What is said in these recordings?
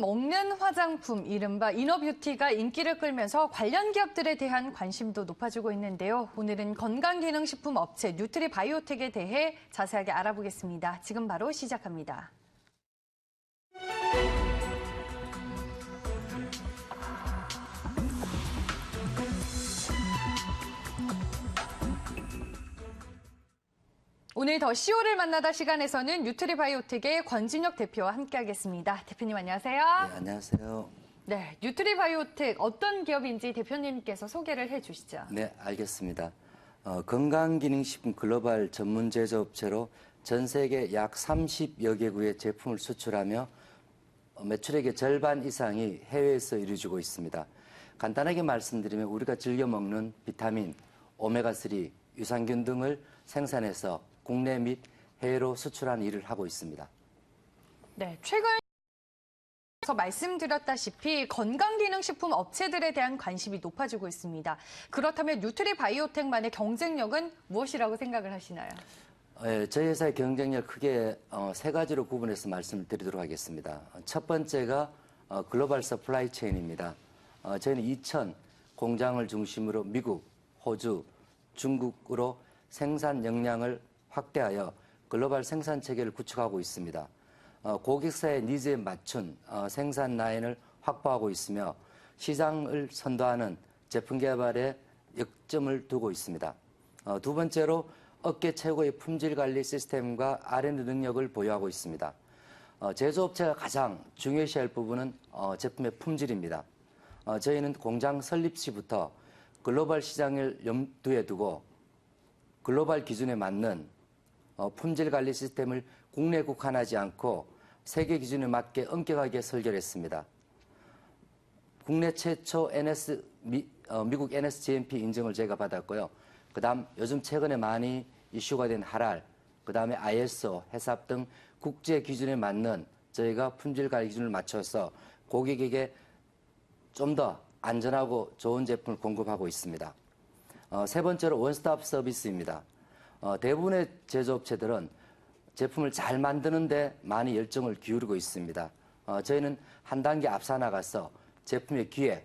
먹는 화장품, 이른바 이너뷰티가 인기를 끌면서 관련 기업들에 대한 관심도 높아지고 있는데요. 오늘은 건강기능식품 업체 뉴트리 바이오텍에 대해 자세하게 알아보겠습니다. 지금 바로 시작합니다. 오늘 더 CO를 만나다 시간에서는 뉴트리 바이오텍의 권진혁 대표와 함께하겠습니다. 대표님 안녕하세요. 네, 안녕하세요. 네, 뉴트리 바이오텍 어떤 기업인지 대표님께서 소개를 해주시죠. 네, 알겠습니다. 어, 건강기능식품 글로벌 전문 제조업체로 전 세계 약 30여 개국의 제품을 수출하며 어, 매출액의 절반 이상이 해외에서 이루어지고 있습니다. 간단하게 말씀드리면 우리가 즐겨 먹는 비타민, 오메가3, 유산균 등을 생산해서 국내 및 해외로 수출하는 일을 하고 있습니다. 네, 최근 서 말씀드렸다시피 건강기능식품 업체들에 대한 관심이 높아지고 있습니다. 그렇다면 뉴트리 바이오텍만의 경쟁력은 무엇이라고 생각을 하시나요? 예, 저희 회사의 경쟁력 크게 어, 세 가지로 구분해서 말씀을 드리도록 하겠습니다. 첫 번째가 어, 글로벌 서플라이 체인입니다. 어, 저희는 2천 공장을 중심으로 미국, 호주, 중국으로 생산 역량을 확대하여 글로벌 생산 체계를 구축하고 있습니다. 어, 고객사의 니즈에 맞춘 어, 생산 라인을 확보하고 있으며 시장을 선도하는 제품 개발에 역점을 두고 있습니다. 어, 두 번째로 업계 최고의 품질 관리 시스템과 R&D 능력을 보유하고 있습니다. 어, 제조업체가 가장 중요시할 부분은 어, 제품의 품질입니다. 어, 저희는 공장 설립 시부터 글로벌 시장을 염두에 두고 글로벌 기준에 맞는 어, 품질 관리 시스템을 국내 국한하지 않고 세계 기준에 맞게 엄격하게 설계했습니다. 국내 최초 NS 미, 어, 미국 NSGMP 인증을 저희가 받았고요. 그다음 요즘 최근에 많이 이슈가 된 하랄, 그다음에 ISO, 해삽 등 국제 기준에 맞는 저희가 품질 관리 기준을 맞춰서 고객에게 좀 더 안전하고 좋은 제품을 공급하고 있습니다. 어, 세 번째로 원스톱 서비스입니다. 어, 대부분의 제조업체들은 제품을 잘 만드는데 많이 열정을 기울이고 있습니다. 어, 저희는 한 단계 앞서 나가서 제품의 기획,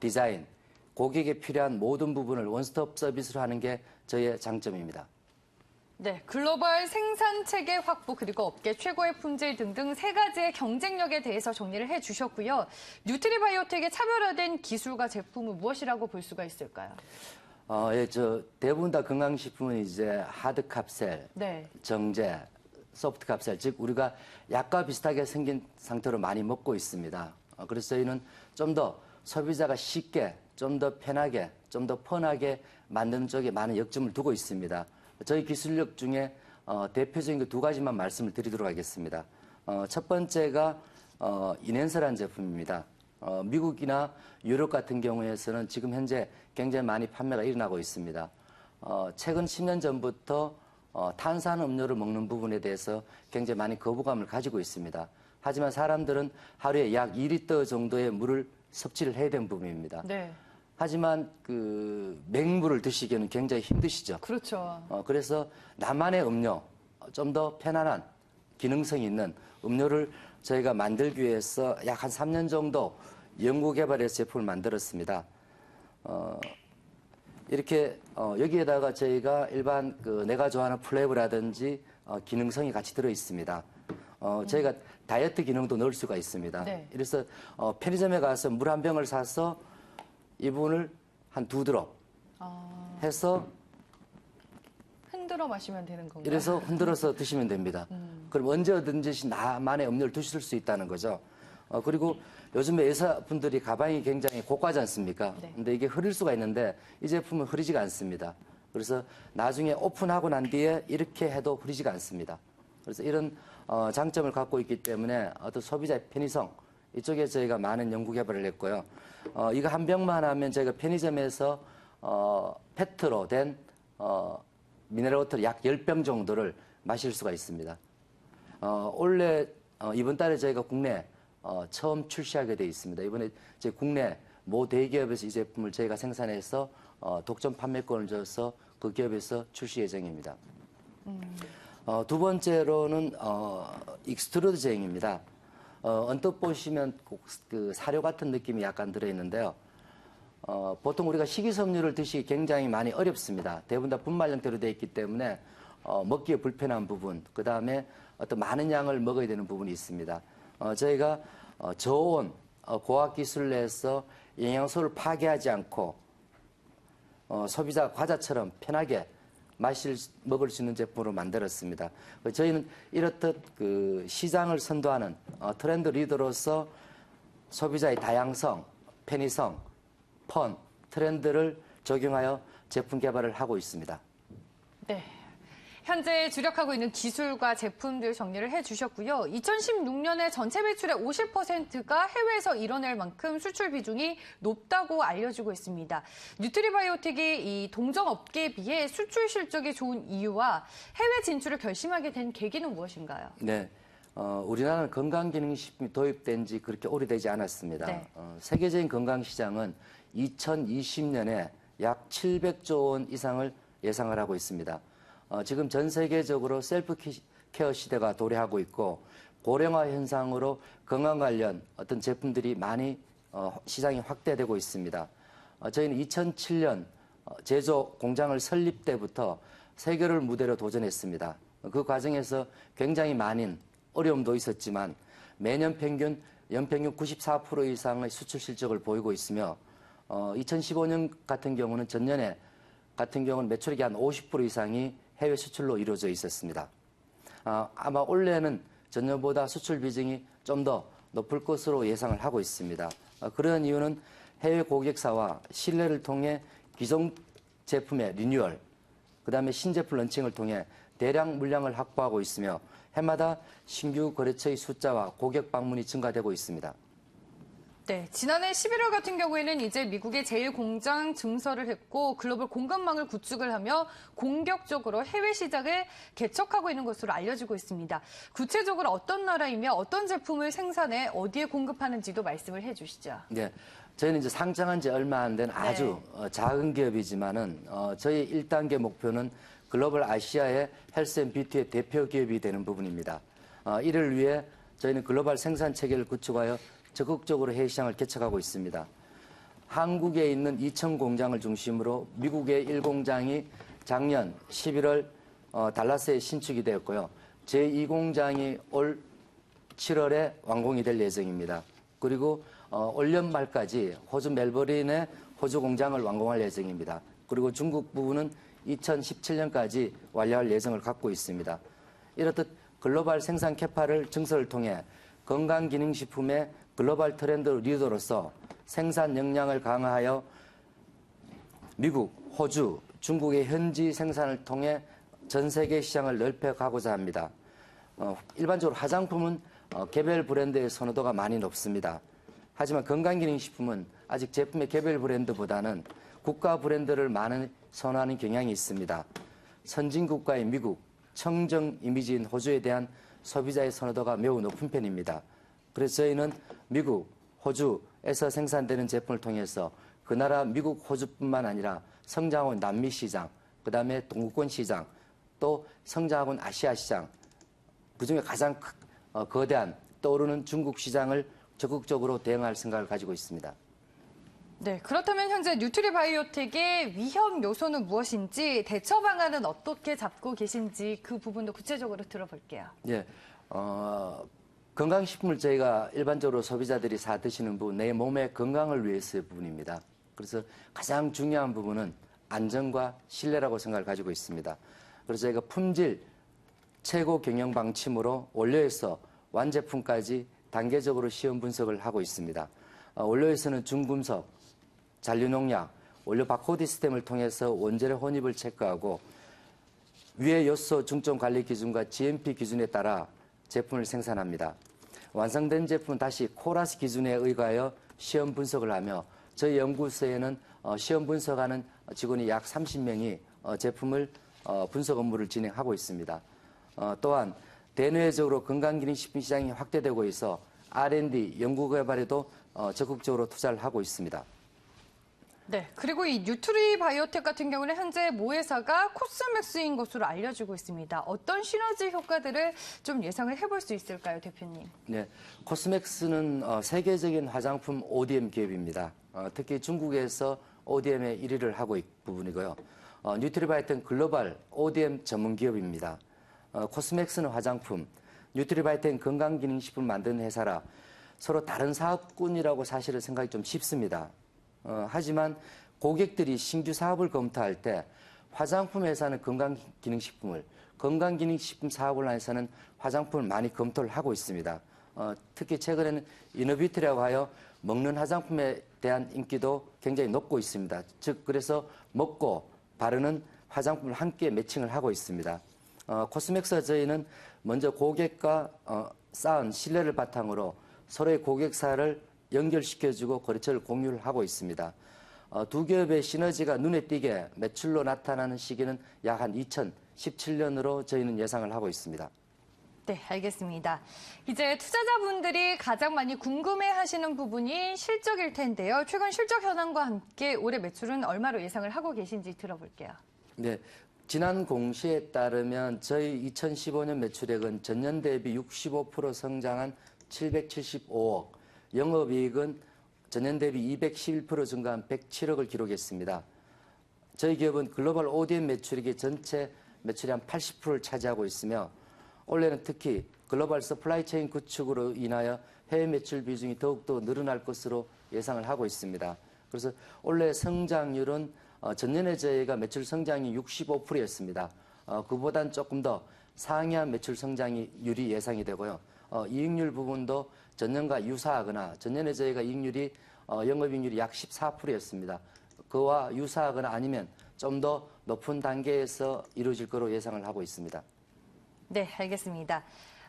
디자인, 고객에 필요한 모든 부분을 원스톱 서비스로 하는 게 저희의 장점입니다. 네, 글로벌 생산 체계 확보 그리고 업계 최고의 품질 등등 세 가지의 경쟁력에 대해서 정리를 해 주셨고요. 뉴트리 바이오텍의 차별화된 기술과 제품은 무엇이라고 볼 수가 있을까요? 어, 예, 저 대부분 다 건강식품은 이제 하드 캅셀, 네. 정제, 소프트 캅셀, 즉 우리가 약과 비슷하게 생긴 상태로 많이 먹고 있습니다. 어, 그래서 저희는 좀 더 소비자가 쉽게, 좀 더 편하게, 좀더 펀하게 만드는 쪽에 많은 역점을 두고 있습니다. 저희 기술력 중에 어, 대표적인 그 두 가지만 말씀을 드리도록 하겠습니다. 어, 첫 번째가 어, 이낸설한 제품입니다. 어, 미국이나 유럽 같은 경우에서는 지금 현재 굉장히 많이 판매가 일어나고 있습니다. 어, 최근 10년 전부터 어, 탄산 음료를 먹는 부분에 대해서 굉장히 많이 거부감을 가지고 있습니다. 하지만 사람들은 하루에 약 2리터 정도의 물을 섭취를 해야 되는 부분입니다. 네. 하지만 그 맹물을 드시기에는 굉장히 힘드시죠. 그렇죠. 어, 그래서 나만의 음료, 좀 더 편안한 기능성 있는 음료를 저희가 만들기 위해서 약 한 3년 정도 연구 개발해서 제품을 만들었습니다. 어, 이렇게 어, 여기에다가 저희가 일반 그 내가 좋아하는 플레이브라든지 어, 기능성이 같이 들어 있습니다. 어, 저희가 다이어트 기능도 넣을 수가 있습니다. 네. 그래서 어, 편의점에 가서 물 한 병을 사서 이 부분을 한 두 드롭 아, 해서 흔들어 마시면 되는 건가요? 이래서 흔들어서 드시면 됩니다. 그럼 언제 어든지 나만의 음료를 드실 수 있다는 거죠. 어, 그리고 요즘에 의사분들이 가방이 굉장히 고가지 않습니까? 네. 근데 이게 흐릴 수가 있는데 이 제품은 흐리지가 않습니다. 그래서 나중에 오픈하고 난 뒤에 이렇게 해도 흐리지가 않습니다. 그래서 이런 어, 장점을 갖고 있기 때문에 어떤 소비자의 편의성 이쪽에 저희가 많은 연구 개발을 했고요. 어, 이거 한 병만 하면 저희가 편의점에서 어, 페트로 된 어, 미네랄 워터를 약 10병 정도를 마실 수가 있습니다. 어, 올해 어, 이번 달에 저희가 국내 어, 처음 출시하게 돼 있습니다. 이번에 제 국내 모 대기업에서 이 제품을 저희가 생산해서 어, 독점 판매권을 줘서 그 기업에서 출시 예정입니다. 어, 두 번째로는 어, 익스트루드 제형입니다. 어, 언뜻 보시면 꼭그 사료 같은 느낌이 약간 들어있는데요. 어, 보통 우리가 식이섬유를 드시기 굉장히 많이 어렵습니다. 대부분 다 분말 형태로 되어 있기 때문에 어, 먹기에 불편한 부분, 그 다음에 어떤 많은 양을 먹어야 되는 부분이 있습니다. 어, 저희가 어, 저온 어, 고학 기술을 내서 영양소를 파괴하지 않고 어, 소비자 과자처럼 편하게 마실 수- 먹을 수 있는 제품으로 만들었습니다. 그 저희는 이렇듯 그 시장을 선도하는 어, 트렌드 리더로서 소비자의 다양성, 편의성, 펀, 트렌드를 적용하여 제품 개발을 하고 있습니다. 네. 현재 주력하고 있는 기술과 제품들 정리를 해주셨고요. 2016년에 전체 매출의 50%가 해외에서 이뤄낼 만큼 수출 비중이 높다고 알려지고 있습니다. 뉴트리바이오틱이 이 동종 업계에 비해 수출 실적이 좋은 이유와 해외 진출을 결심하게 된 계기는 무엇인가요? 네. 어, 우리나라는 건강기능식품이 도입된 지 그렇게 오래되지 않았습니다. 네. 어, 세계적인 건강시장은 2020년에 약 700조 원 이상을 예상을 하고 있습니다. 어, 지금 전 세계적으로 셀프 키- 케어 시대가 도래하고 있고 고령화 현상으로 건강 관련 어떤 제품들이 많이 어, 시장이 확대되고 있습니다. 어, 저희는 2007년 어, 제조 공장을 설립 때부터 세계를 무대로 도전했습니다. 그 과정에서 굉장히 많은 어려움도 있었지만 매년 평균 연평균 94% 이상의 수출 실적을 보이고 있으며 어, 2015년 같은 경우는 전년에 같은 경우는 매출액이 한 50% 이상이 해외 수출로 이루어져 있었습니다. 아, 아마 올해는 전년보다 수출 비중이 좀 더 높을 것으로 예상을 하고 있습니다. 아, 그런 이유는 해외 고객사와 신뢰를 통해 기존 제품의 리뉴얼, 그 다음에 신제품 런칭을 통해 대량 물량을 확보하고 있으며 해마다 신규 거래처의 숫자와 고객 방문이 증가되고 있습니다. 네, 지난해 11월 같은 경우에는 이제 미국의 제1공장 증설을 했고 글로벌 공급망을 구축을 하며 공격적으로 해외 시장을 개척하고 있는 것으로 알려지고 있습니다. 구체적으로 어떤 나라이며 어떤 제품을 생산해 어디에 공급하는지도 말씀을 해주시죠. 네. 저희는 이제 상장한 지 얼마 안 된 아주 어, 작은 기업이지만은 어, 저희 1단계 목표는 글로벌 아시아의 헬스 앤 뷰티의 대표 기업이 되는 부분입니다. 어, 이를 위해 저희는 글로벌 생산 체계를 구축하여 적극적으로 해외 시장을 개척하고 있습니다. 한국에 있는 2천 공장을 중심으로 미국의 1공장이 작년 11월 어, 달라스에 신축이 되었고요. 제2공장이 올 7월에 완공이 될 예정입니다. 그리고 어, 올 연말까지 호주 멜버른의 호주 공장을 완공할 예정입니다. 그리고 중국 부분은 2017년까지 완료할 예정을 갖고 있습니다. 이렇듯 글로벌 생산 캐파를 증설을 통해 건강기능식품의 글로벌 트렌드 리더로서 생산 역량을 강화하여 미국, 호주, 중국의 현지 생산을 통해 전 세계 시장을 넓혀가고자 합니다. 어, 일반적으로 화장품은 어, 개별 브랜드의 선호도가 많이 높습니다. 하지만 건강기능식품은 아직 제품의 개별 브랜드보다는 국가 브랜드를 많이 선호하는 경향이 있습니다. 선진국가의 미국, 청정 이미지인 호주에 대한 소비자의 선호도가 매우 높은 편입니다. 그래서 저희는 미국, 호주에서 생산되는 제품을 통해서 그 나라 미국, 호주뿐만 아니라 있는 남미 시장, 그 다음에 동구권 시장, 또 있는 아시아 시장, 그 중에 가장 크- 어, 거대한 떠오르는 중국 시장을 적극적으로 대응할 생각을 가지고 있습니다. 네, 그렇다면 현재 뉴트리바이오텍의 위험 요소는 무엇인지 대처 방안은 어떻게 잡고 계신지 그 부분도 구체적으로 들어볼게요. 예, 어, 건강식품을 저희가 일반적으로 소비자들이 사 드시는 부분, 내 몸의 건강을 위해서의 부분입니다. 그래서 가장 중요한 부분은 안전과 신뢰라고 생각을 가지고 있습니다. 그래서 저희가 품질 최고 경영 방침으로 원료에서 완제품까지 단계적으로 시험 분석을 하고 있습니다. 어, 원료에서는 중금속, 잔류농약, 원료 바코드 시스템을 통해서 원재료 혼입을 체크하고 위의 요소 중점 관리 기준과 GMP 기준에 따라 제품을 생산합니다. 완성된 제품은 다시 코라스 기준에 의거하여 시험 분석을 하며 저희 연구소에는 어, 시험 분석하는 직원이 약 30명이 제품을 어, 분석 업무를 진행하고 있습니다. 어, 또한 대내외적으로 건강기능식품 시장이 확대되고 있어 R&D 연구개발에도 어, 적극적으로 투자를 하고 있습니다. 네, 그리고 이 뉴트리 바이오텍 같은 경우는 현재 모회사가 코스맥스인 것으로 알려지고 있습니다. 어떤 시너지 효과들을 좀 예상을 해볼 수 있을까요, 대표님? 네, 코스맥스는 어, 세계적인 화장품 ODM 기업입니다. 어, 특히 중국에서 ODM의 1위를 하고 있 부분이고요. 어, 뉴트리 바이트는 글로벌 ODM 전문 기업입니다. 어, 코스맥스는 화장품, 뉴트리 바이트는 건강기능식품 만드는 회사라 서로 다른 사업군이라고 사실은 생각이 좀 쉽습니다. 어, 하지만 고객들이 신규 사업을 검토할 때 화장품 회사는 건강기능식품을, 건강기능식품 사업을 하는 회사는 화장품을 많이 검토를 하고 있습니다. 어, 특히 최근에는 이너비트라고 하여 먹는 화장품에 대한 인기도 굉장히 높고 있습니다. 즉 그래서 먹고 바르는 화장품을 함께 매칭을 하고 있습니다. 어, 코스맥스 저희는 먼저 고객과 어, 쌓은 신뢰를 바탕으로 서로의 고객사를 연결시켜주고 거래처를 공유를 하고 있습니다. 어, 두 기업의 시너지가 눈에 띄게 매출로 나타나는 시기는 약 한 2017년으로 저희는 예상을 하고 있습니다. 네, 알겠습니다. 이제 투자자분들이 가장 많이 궁금해 하시는 부분이 실적일 텐데요. 최근 실적 현황과 함께 올해 매출은 얼마로 예상을 하고 계신지 들어볼게요. 네. 지난 공시에 따르면 저희 2015년 매출액은 전년 대비 65% 성장한 775억, 영업이익은 전년 대비 211% 증가한 107억을 기록했습니다. 저희 기업은 글로벌 ODM 매출액의 전체 매출의 한 80%를 차지하고 있으며 올해는 특히 글로벌 서플라이 체인 구축으로 인하여 해외 매출 비중이 더욱더 늘어날 것으로 예상을 하고 있습니다. 그래서 올해 성장률은 어, 전년에 저희가 매출 성장이 65%였습니다. 어, 그보단 조금 더 상이한 매출 성장률이 예상이 되고요. 어, 이익률 부분도 전년과 유사하거나 전년에 저희가 이익률이 어, 영업이익률이 약 14%였습니다. 그와 유사하거나 아니면 좀 더 높은 단계에서 이루어질 거로 예상을 하고 있습니다. 네, 알겠습니다.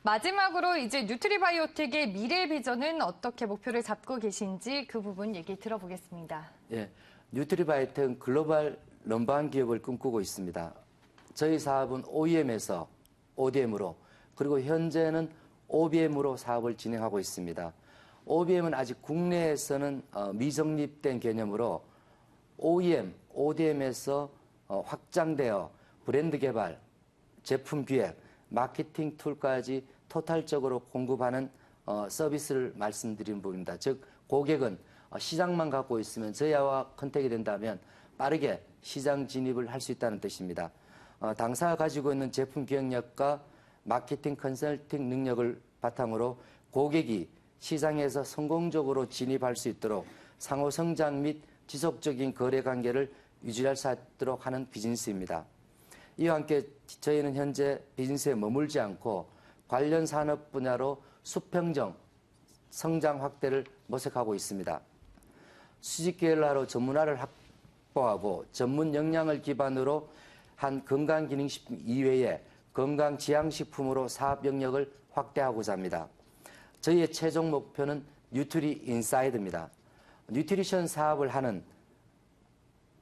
마지막으로 이제 뉴트리바이오텍의 미래 비전은 어떻게 목표를 잡고 계신지 그 부분 얘기 들어보겠습니다. 예, 뉴트리바이오텍은 글로벌 넘버한 기업을 꿈꾸고 있습니다. 저희 사업은 OEM에서 ODM으로 그리고 현재는 OBM으로 사업을 진행하고 있습니다. OBM은 아직 국내에서는 어, 미정립된 개념으로 OEM, ODM에서 어, 확장되어 브랜드 개발, 제품 기획, 마케팅 툴까지 토탈적으로 공급하는 어, 서비스를 말씀드리는 부분입니다. 즉 고객은 어, 시장만 갖고 있으면 저희와 컨택이 된다면 빠르게 시장 진입을 할 수 있다는 뜻입니다. 어, 당사가 가지고 있는 제품 기획력과 마케팅 컨설팅 능력을 바탕으로 고객이 시장에서 성공적으로 진입할 수 있도록 상호 성장 및 지속적인 거래 관계를 유지할 수 있도록 하는 비즈니스입니다. 이와 함께 저희는 현재 비즈니스에 머물지 않고 관련 산업 분야로 수평적 성장 확대를 모색하고 있습니다. 수직 계열화로 전문화를 확보하고 전문 역량을 기반으로 한 건강기능식품 이외에 건강지향식품으로 사업 영역을 확대하고자 합니다. 저희의 최종 목표는 뉴트리 인사이드입니다. 뉴트리션 사업을 하는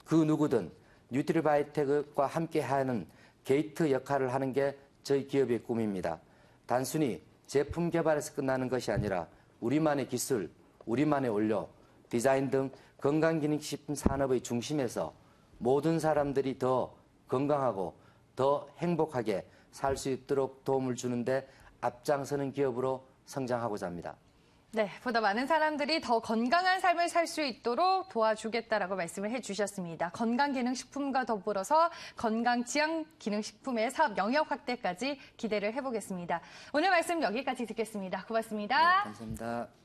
그 누구든 뉴트리바이텍과 함께하는 게이트 역할을 하는 게 저희 기업의 꿈입니다. 단순히 제품 개발에서 끝나는 것이 아니라 우리만의 기술, 우리만의 원료, 디자인 등 건강기능식품 산업의 중심에서 모든 사람들이 더 건강하고 더 행복하게 살 수 있도록 도움을 주는데 앞장서는 기업으로 성장하고자 합니다. 네, 보다 많은 사람들이 더 건강한 삶을 살 수 있도록 도와주겠다라고 말씀을 해주셨습니다. 건강기능식품과 더불어서 건강지향기능식품의 사업 영역 확대까지 기대를 해보겠습니다. 오늘 말씀 여기까지 듣겠습니다. 고맙습니다. 네, 감사합니다.